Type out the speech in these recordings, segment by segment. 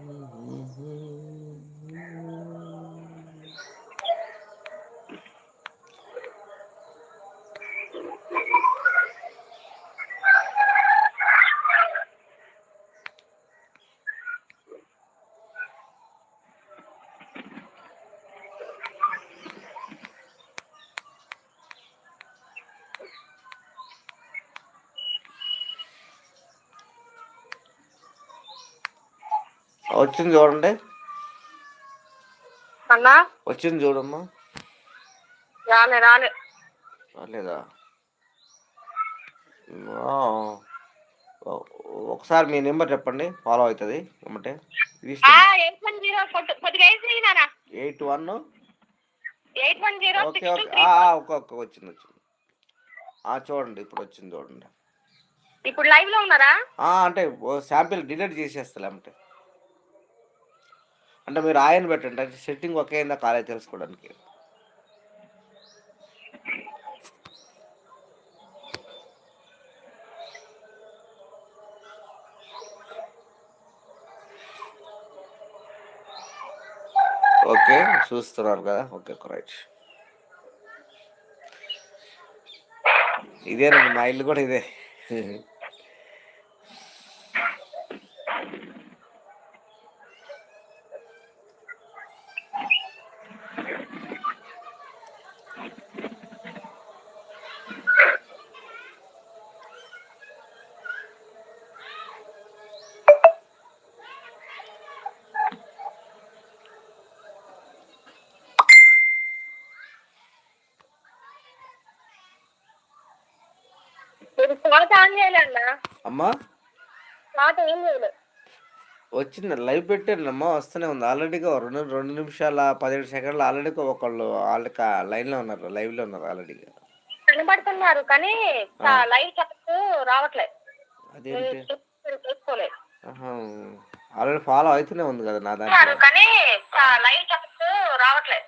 mm-hmm. వచ్చింది చూడండి. అన్నా? వచ్చింది చూడమ్మా. రాలే రాలే. రాలేదా? ఒకసారి మీ నెంబర్ చెప్పండి ఫాలో అవుతుంది ఏమంటే? Eight one okay okay. Okay okay వచ్చింది వచ్చింది. చూడండి ఇప్పుడు వచ్చింది చూడండి. ఇప్పుడు లైవ్లో ఉన్నారా అంటే శాంపిల్ డిలీట్ చేసేస్తా అంటే అంటే మీరు ఆయన పెట్టండి. అంటే సెట్టింగ్ ఒకే అయిందా కాలేజ్ తెలుసుకోవడానికి? ఓకే చూస్తున్నారు కదా. Okay right. ఇదేనండి మా ఇల్లు కూడా ఇదే. అమ్మా? వచ్చింది లైవ్ పెట్టానమ్మా వస్తూనే ఉంది. ఆల్రెడీగా రెండు రెండు నిమిషాల పదిహేడు సెకండ్లు ఆల్రెడీగా ఒకళ్ళు ఆల్రెడీ లైన్లో ఉన్నారు లైవ్లో ఉన్నారు ఆల్రెడీగా కనబడుతున్నారు కానీ. లైవ్ రావట్లేదు అదేంటి? ఆల్రెడీ ఫాలో అవుతూనే ఉంది కదా నా దాంట్లో. కానీ లైవ్ రావట్లేదు.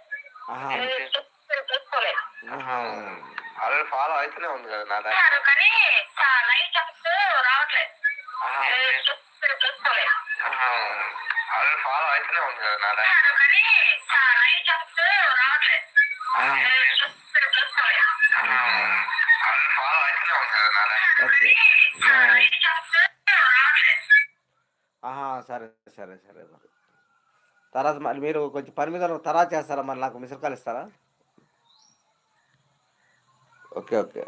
ఆల్రెడీ ఫాలో అవుతూనే ఉంది కదా నా ఉన్నారు కానీ లైవ్ రావట్లేదు. ఆల్రెడీ ఫాలో అవుతూనే ఉంది కదా నా ఉన్నారు కానీ లైవ్ రావట్లేదు. ఆల్రెడీ ఫాలో అవుతూనే ఉంది కదా నా ఆహా సరే సరే సరే. మరి తర్వాత మరి మీరు కొంచెం పని మీద ఉన్న- తర్వాత చేస్తారా మరి నాకు మిసర్ కాల్ ఇస్తారా? Okay okay